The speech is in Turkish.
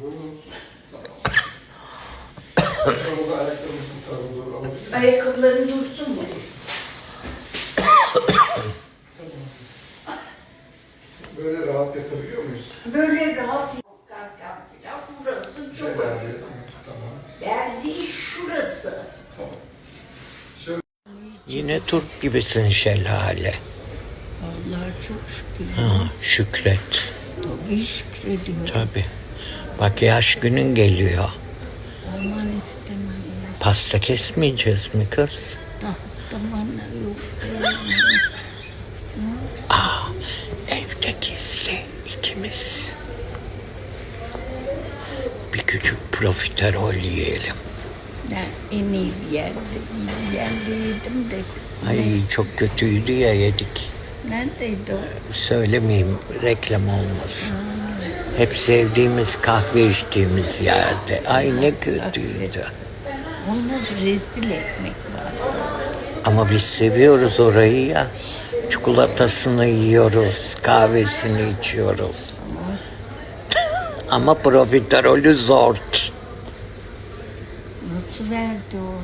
Tamam. Alabilir miyiz? Ayakkabıların dursun mu? Böyle rahat yatabiliyor muyuz? Böyle rahat kalkarken filan burası çok Güzel. acıyor. Tamam. Belki şurası. Tamam. Şöyle Yine Türk gibisin şelale. Allah çok şükür. Ha, şükret. Tabii şükrediyorum. Tabi. Bak yaş günün geliyor. Aman istemem. Pasta kesmeyeceğiz mi kız? Zaman yok. Evde gizli ikimiz. Bir küçük profiterol yiyelim. Ben en iyi bir yerde, iyi bir yerde yedim de. Ay çok kötüydü ya yedik. Neredeydi o? Söylemeyeyim reklam olmasın. Hep sevdiğimiz kahve içtiğimiz yerde. Ay ne kötüydü. Onlar rezil ekmek vardı. Ama biz seviyoruz orayı ya. Çikolatasını yiyoruz, kahvesini içiyoruz. Ama profiterolü zor. Nasıl verdi o?